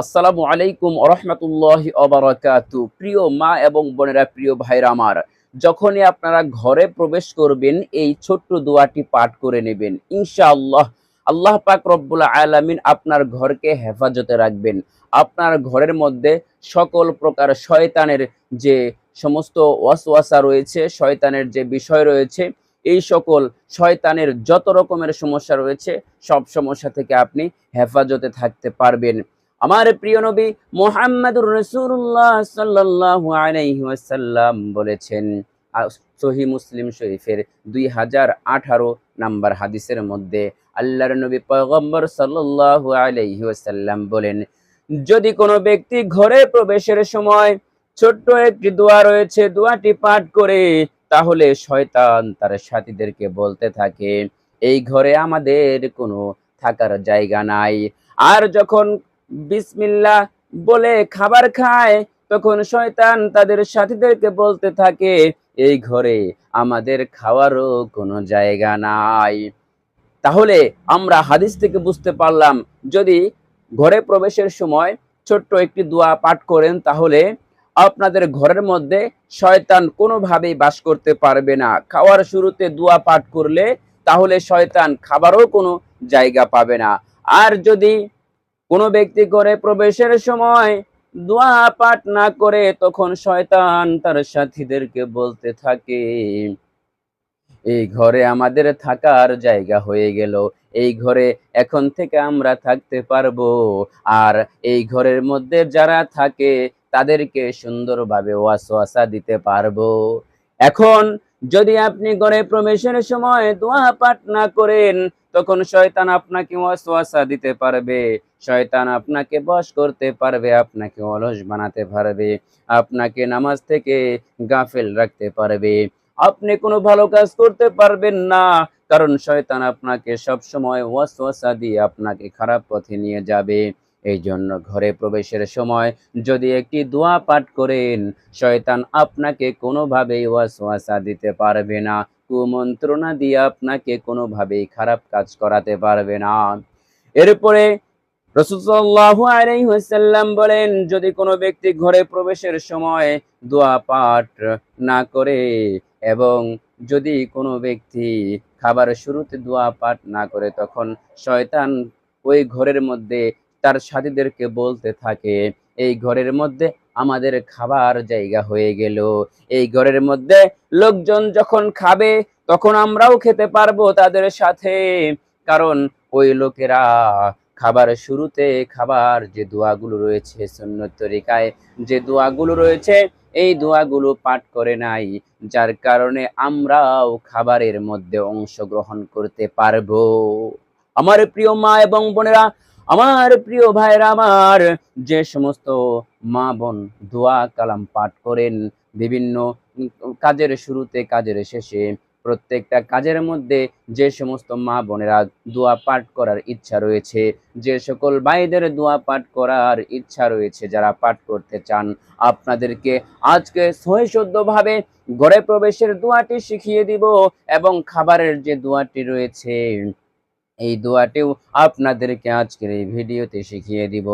আসসালামু আলাইকুম রহমতুল্লাহ অবরাকাতু প্রিয় মা এবং বোনেরা, প্রিয় ভাইরা আমার, যখনই আপনারা ঘরে প্রবেশ করবেন, এই ছোট্ট দোয়াটি পাঠ করে নেবেন। ইনশাআল্লাহ, আল্লাহ পাক রব্বুল আলামিন আপনার ঘরকে হেফাজতে রাখবেন। আপনার ঘরের মধ্যে সকল প্রকার শয়তানের যে সমস্ত ওয়াসওয়াসা রয়েছে, শয়তানের যে বিষয় রয়েছে, এই সকল শয়তানের যত রকমের সমস্যা রয়েছে, সব সমস্যা থেকে আপনি হেফাজতে থাকতে পারবেন। আমার প্রিয় নবী মোহাম্মদুর রসুল্লাহ সাল্লাহ আলাইহি বলেছেন সহি মুসলিম শরীফের দুই হাজার আঠারো নাম্বার হাদিসের মধ্যে আল্লাহর নবী পয়গম্বর সাল্লাহ আলাইহি বলেন, যদি কোনো ব্যক্তি ঘরে প্রবেশের সময় ছোট্ট একটি দোয়া রয়েছে, দোয়াটি পাঠ করে, তাহলে শয়তান তার সাথীদেরকে বলতে থাকে, এই ঘরে আমাদের কোনো থাকার জায়গা নাই। আর যখন বিসমিল্লাহ বলে খাবার খায়, তখন শয়তান তাদের সাথীদেরকে বলতে থাকে, এই ঘরে আমাদের খাওয়ারও কোনো জায়গা নাই। তাহলে আমরা হাদিস থেকে বুঝতে পারলাম, যদি ঘরে প্রবেশের সময় ছোট্ট একটি দোয়া পাঠ করেন, তাহলে আপনাদের ঘরের মধ্যে শয়তান কোনোভাবেই বাস করতে পারবে না। খাওয়ার শুরুতে দোয়া পাঠ করলে, তাহলে শয়তান খাবারও কোনো জায়গা পাবে না। আর যদি কোনো ব্যক্তি করে প্রবেশের সময় দোয়া পাঠ না করে তখন শয়তান তার সাথীদেরকে বলতে থাকে, এই ঘরে আমাদের থাকার জায়গা হয়ে গেল। এই ঘরে এখন থেকে আমরা থাকতে পারব। আর এই ঘরের মধ্যে যারা থাকে তাদেরকে সুন্দরভাবে ওয়াসওয়াসা দিতে পারব। এখন যদি আপনি ঘরে প্রবেশের সময় দোয়া পাঠ না করেন, তখন শয়তান আপনাকে ওয়াসওয়াসা দিতে পারবে। শয়তান আপনাকে বশ করতে পারবে, আপনাকে অলস বানাতে পারবে, আপনাকে নামাজ থেকে গাফেল রাখতে পারবে। আপনি কোনো ভালো কাজ করতে পারবেন না, কারণ শয়তান আপনাকে সব সময় ওয়াসওয়াসা দিয়ে আপনাকে খারাপ পথে নিয়ে যাবে। এই জন্য ঘরে প্রবেশের সময় যদি একটি দোয়া পাঠ করেন, শয়তান আপনাকে কোনোভাবেই ওয়াসওয়াসা দিতে পারবে না। কুমন্ত্রণা দিয়ে আপনাকে কোনোভাবেই খারাপ কাজ করাতে পারবে না। এরপরে রসুল্লাহু বলেন, যদি কোনো ব্যক্তি ঘরে প্রবেশের সময় দোয়া পাঠ না করে এবং যদি কোনো ব্যক্তি খাবারের শুরুতে দোয়া পাঠ না করে, তখন শয়তান ওই ঘরের মধ্যে তার সাথীদেরকে বলতে থাকে, এই ঘরের মধ্যে আমাদের খাবার জায়গা হয়ে গেল। এই ঘরের মধ্যে লোকজন যখন খাবে, তখন আমরাও খেতে পারব তাদের সাথে। কারণ ওই লোকেরা খাবার শুরুতে খাবার যে দোয়াগুলো রয়েছে সুন্নত তরিকায়, যে দোয়াগুলো রয়েছে, এই দোয়াগুলো পাঠ করে নাই। যার কারণে আমরাও খাবারের মধ্যে অংশগ্রহণ করতে পারব। আমার প্রিয় মা এবং বোনেরা আমার প্রিয় ভাইরা আমার যে সমস্ত মা বোন, দোয়া কালাম পাঠ করেন, বিভিন্ন কাজের শুরুতে, কাজের শেষে, প্রত্যেকটা কাজের মধ্যে যে সমস্ত মা বোনেরা দোয়া পাঠ করার ইচ্ছা রয়েছে, যে সকল ভাইদের দোয়া পাঠ করার ইচ্ছা রয়েছে, যারা পাঠ করতে চান, আপনাদেরকে আজকে সহিশুদ্ধভাবে ঘরে প্রবেশের দোয়াটি শিখিয়ে দিব এবং খাবারের যে দোয়াটি রয়েছে এই দোয়াটিও আপনাদেরকে আজকের এই ভিডিওতে শিখিয়ে দিব।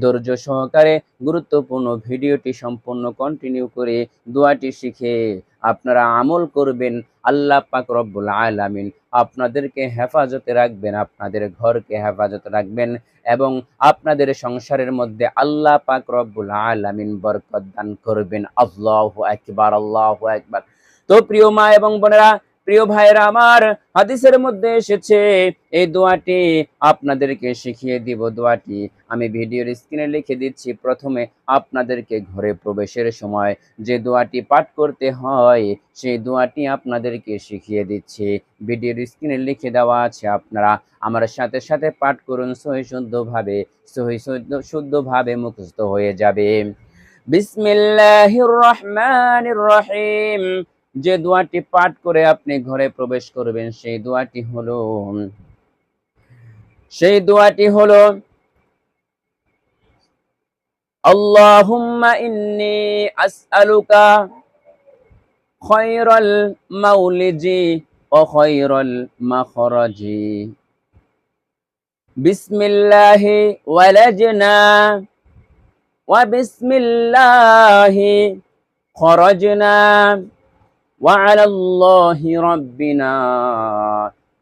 ধৈর্য সহকারে গুরুত্বপূর্ণ ভিডিওটি সম্পূর্ণ কন্টিনিউ করে দোয়াটি শিখে আপনারা আমল করবেন। আল্লাহ পাক রব্বুল আলামিন আপনাদেরকে হেফাজতে রাখবেন, আপনাদের ঘরকে হেফাজতে রাখবেন এবং আপনাদের সংসারের মধ্যে আল্লাহ পাক রব্বুল আলামিন বরকত দান করবেন। আল্লাহু আকবার, আল্লাহু একবার তো প্রিয় মা এবং বোনেরা প্রিয় ভাইয়েরা, আমার হাদিসের মধ্যে এসেছে, এই দোয়াটি আপনাদেরকে শিখিয়ে দিব। দোয়াটি আমি ভিডিওর স্ক্রিনে লিখে দিচ্ছি। প্রথমে আপনাদেরকে ঘরে প্রবেশের সময় যে দোয়াটি পাঠ করতে হয়, সেই দোয়াটি আপনাদেরকে শিখিয়ে দিচ্ছি। ভিডিওর স্ক্রিনে লিখে দেওয়া আছে, আপনারা আমার সাথে সাথে পাঠ করুন, সহি শুদ্ধভাবে, সহি শুদ্ধ, শুদ্ধভাবে মুখস্থ হয়ে যাবে। বিসমিল্লাহির রহমানির রহিম। যে দোয়াটি পাঠ করে আপনি ঘরে প্রবেশ করবেন সেই দোয়াটি হলো সেই দোয়াটি হলো আল্লাহুম্মা ইন্নি আসআলুকা খায়রাল মাউলিজি ও খায়রাল মাখরাজি বিসমিল্লাহি ওয়ালাজনা وبسم الله خرجنا وعلى الله ربنا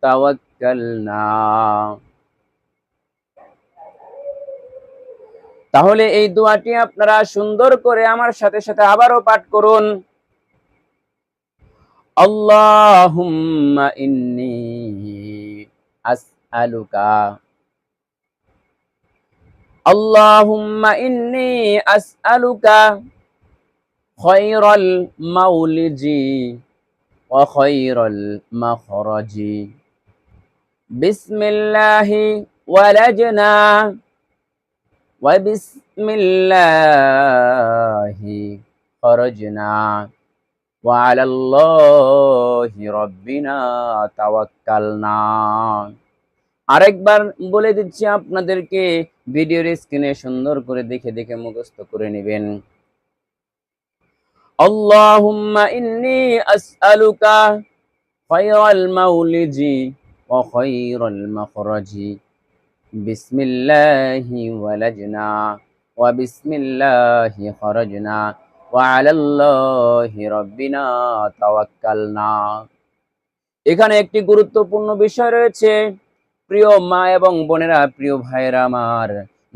توكلنا তাহলে এই দোয়াটি আপনারা সুন্দর করে আমার সাথে সাথে আবারও পাঠ করুন আল্লাহুম্মা ইন্নী আসআলুকা আল্লাহুম্মা ইন্নী আসআলুকা খায়রাল মাউলিজি ওয়া খায়রাল মাখরাজি বিসমিল্লাহি ওয়ালাজনা وبسم الله خرجنا وعلى الله ربنا توكلنا আরেকবার বলে দিচ্ছি আপনাদেরকে ভিডিওর স্ক্রিনে সুন্দর করে দেখে দেখে মুখস্থ করে নেবেন আল্লাহুম্মা ইন্নী আসআলুকা খায়রাল মাউলিজি ওয়া খায়রাল মাখরাজি بسم الله ولجنا وبسم الله خرجنا وعلى الله ربنا توكلنا এখানে একটি গুরুত্বপূর্ণ বিষয় রয়েছে প্রিয় মা এবং বোনেরা প্রিয় ভাইয়েরা আমার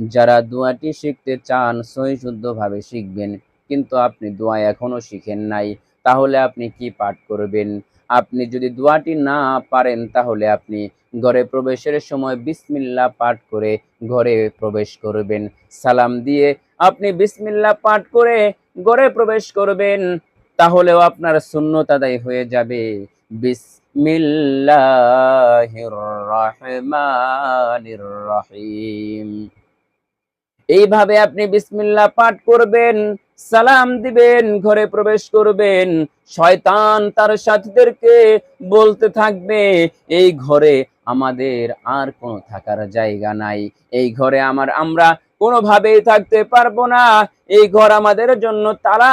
যারা দোয়াটি শিখতে চান সহি শুদ্ধভাবে শিখবেন কিন্তু আপনি দোয়া এখনও শিখেন নাই, তাহলে আপনি কি পাঠ করবেন? আপনি যদি দোয়াটি না পারেন, তাহলে আপনি ঘরে প্রবেশের সময় বিসমিল্লা পাঠ করে ঘরে প্রবেশ করবেন। সালাম দিয়ে আপনি বিসমিল্লা পাঠ করে ঘরে প্রবেশ করবেন, তাহলেও আপনার সুন্নত আদায় হয়ে যাবে। বিসমিল্লাহির রহমানির রহিম। এইভাবে আপনি বিসমিল্লা পাঠ করবেন, সালাম দিবেন, ঘরে প্রবেশ করবেন, শয়তান তার সাথীদেরকে বলতে থাকবে, এই ঘরে আমাদের আর কোনো থাকার জায়গা নাই, এই ঘরে আমার আমরা কোনোভাবেই থাকতে পারব না, এই ঘর আমাদের জন্য তালা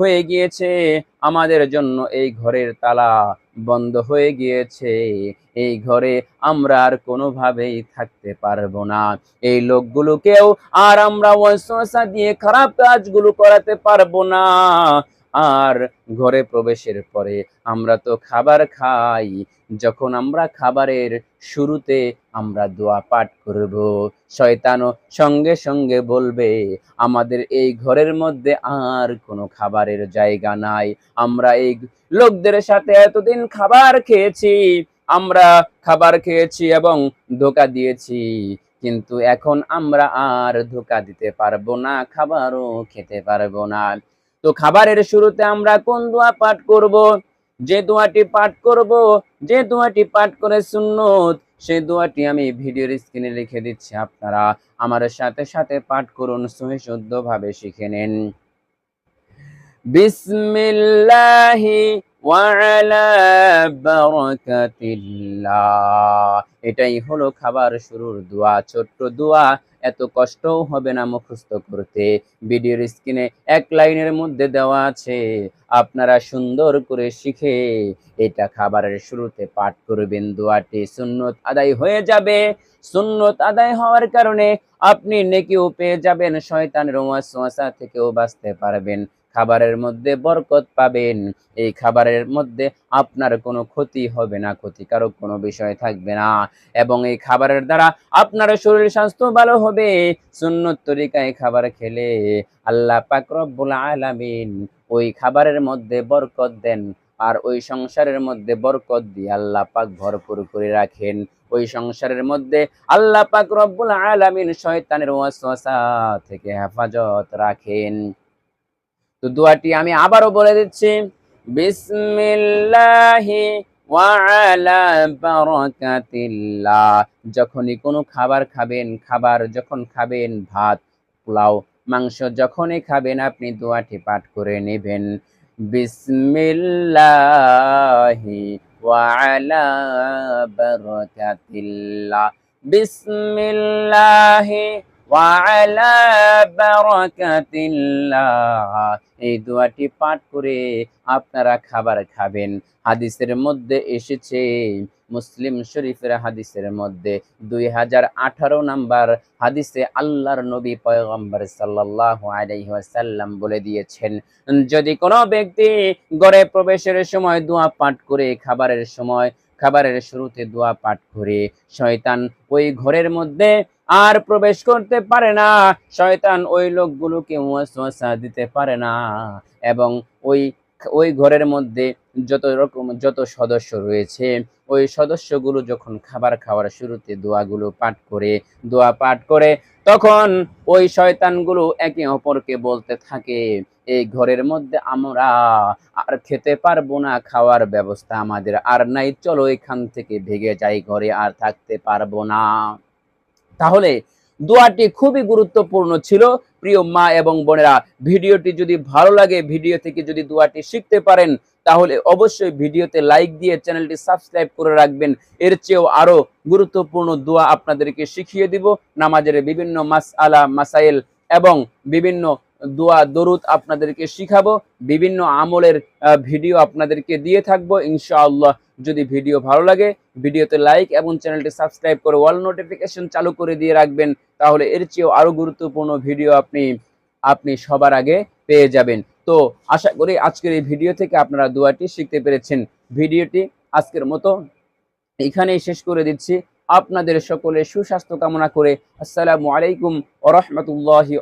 হয়ে গিয়েছে, আমাদের জন্য এই ঘরের তালা বন্ধ হয়ে গিয়েছে। এই ঘরে আমরা আর কোনোভাবেই থাকতে পারব না। এই লোকগুলোকেও আর আমরা ওয়াসওয়াসা দিয়ে খারাপ কাজগুলো করাতে পারব না। আর ঘরে প্রবেশের পরে আমরা তো খাবার খাই। যখন আমরা খাবারের শুরুতে আমরা দোয়া পাঠ করব, শয়তানও সঙ্গে সঙ্গে বলবে, আমাদের এই ঘরের মধ্যে আর কোনো খাবারের জায়গা নাই। আমরা এই লোকদের সাথে এতদিন খাবার খেয়েছি আমরা খাবার খেয়েছি এবং ধোকা দিয়েছি। কিন্তু এখন আমরা আর ধোকা দিতে পারব না, খাবারও খেতে পারব না। তো খাবারের শুরুতে আমরা কোন দোয়া পাঠ করব? যে দোয়াটি পাঠ করব, যে দোয়াটি পাঠ করে সুন্নত, সেই দোয়াটি আমি ভিডিওর স্ক্রিনে লিখে দিচ্ছি আপনারা। আমার সাথে সাথে পাঠ করুন সহি শুদ্ধ ভাবে শিখে নেন। বিসমিল্লাহি ওয়ালা এটাই হলো খাবার শুরুর দোয়া, ছোট্ট দোয়া। এত কষ্টও হবে না মুখস্থ করতে। ভিডিওর স্ক্রিনে এক লাইনের মধ্যে দেওয়া আছে, আপনারা সুন্দর করে শিখে এটা খাবারের শুরুতে পাঠ করবেন। দোয়াটি সুন্নত আদায় হয়ে যাবে। সুন্নত আদায় হওয়ার কারণে আপনি নেকিও পেয়ে যাবেন, শয়তানের ওয়াসওয়াসা থেকেও বাঁচতে পারবেন। খাবারের মধ্যে বরকত পাবেন। এই খাবারের মধ্যে আপনার কোনো ক্ষতি হবে না, ক্ষতিকারক কোনো বিষয় থাকবে না। এবং এই খাবারের দ্বারা আপনার শরীর স্বাস্থ্য ভালো হবে। সুন্নত তরিকায় খাবার খেলে আল্লাহ পাক রব্বুল আলামিন ওই খাবারের মধ্যে বরকত দেন। আর ওই সংসারের মধ্যে বরকত দিয়ে আল্লাহ পাক ভরপুর করে রাখেন। ওই সংসারের মধ্যে আল্লাহ পাক রব্বুল আলামিন শয়তানের ওয়াসওয়াসা থেকে হেফাজত রাখেন। তো দোয়াটি আমি আবারও বলে দিচ্ছি। বিসমিল্লাহি যখনই কোনো খাবার খাবেন, খাবার যখন খাবেন, ভাত, পোলাও, মাংস যখনই খাবেন, আপনি দোয়াটি পাঠ করে নেবেন। বিসমিল্লাহি ওয়ালা বিসমিল্লাহি ওয়ালা বারাকাতিল্লাহ এই দোয়াটি পাঠ করে আপনারা খাবার খাবেন। হাদিসের মধ্যে এসেছে, মুসলিম শরীফের হাদিসের মধ্যে দুই হাজার আঠারো নাম্বার হাদিসে আল্লাহর নবী পয়গম্বর সাল্লাল্লাহু আলাইহি ওয়াসাল্লাম বলে দিয়েছেন, যদি কোনো ব্যক্তি ঘরে প্রবেশের সময় দোয়া পাঠ করে, খাবারের সময়, খাবারের শুরুতে দোয়া পাঠ করে, শয়তান ওই ঘরের মধ্যে আর প্রবেশ করতে পারে না। শয়তান ওই লোকগুলোকে ওয়াসওয়াসা দিতে পারে না এবং ওই ওই ঘরের মধ্যে যত রকম, যত সদস্য রয়েছে, ওই সদস্যগুলো যখন খাবার খাওয়ার শুরুতে দোয়াগুলো পাঠ করে, দোয়া পাঠ করে, তখন ওই শয়তানগুলো একে অপরকে বলতে থাকে, এই ঘরের মধ্যে আমরা আর খেতে পারব না, খাওয়ার ব্যবস্থা আমাদের আর নাই। চলো এখান থেকে ভেগে যাই, ঘরে আর থাকতে পারব না। তাহলে দোয়াটি খুবই গুরুত্বপূর্ণ ছিল। প্রিয় মা এবং বোনেরা, ভিডিওটি যদি ভালো লাগে, ভিডিও থেকে যদি দোয়াটি শিখতে পারেন, তাহলে অবশ্যই ভিডিওতে লাইক দিয়ে চ্যানেলটি সাবস্ক্রাইব করে রাখবেন। এর চেয়েও আরও গুরুত্বপূর্ণ দোয়া আপনাদেরকে শিখিয়ে দিব। নামাজের বিভিন্ন মাস আলা মাসাইল এবং বিভিন্ন দোয়া, দরুদ আপনাদেরকে শিখাবো, বিভিন্ন আমলের ভিডিও আপনাদেরকে দিয়ে থাকব, ইনশাআল্লাহ। যদি ভিডিও ভালো লাগে, ভিডিওতে লাইক এবং চ্যানেলটি সাবস্ক্রাইব করে অল নোটিফিকেশন চালু করে দিয়ে রাখবেন, তাহলে এর চেয়েও আরও গুরুত্বপূর্ণ ভিডিও আপনি আপনি সবার আগে পেয়ে যাবেন। তো আশা করি আজকের এই ভিডিও থেকে আপনারা দোয়াটি শিখতে পেরেছেন। ভিডিওটি আজকের মতো এখানেই শেষ করে দিচ্ছি। আপনাদের সকলে সুস্বাস্থ্য কামনা করে আসসালামু আলাইকুম ওরহমতুল্লাহি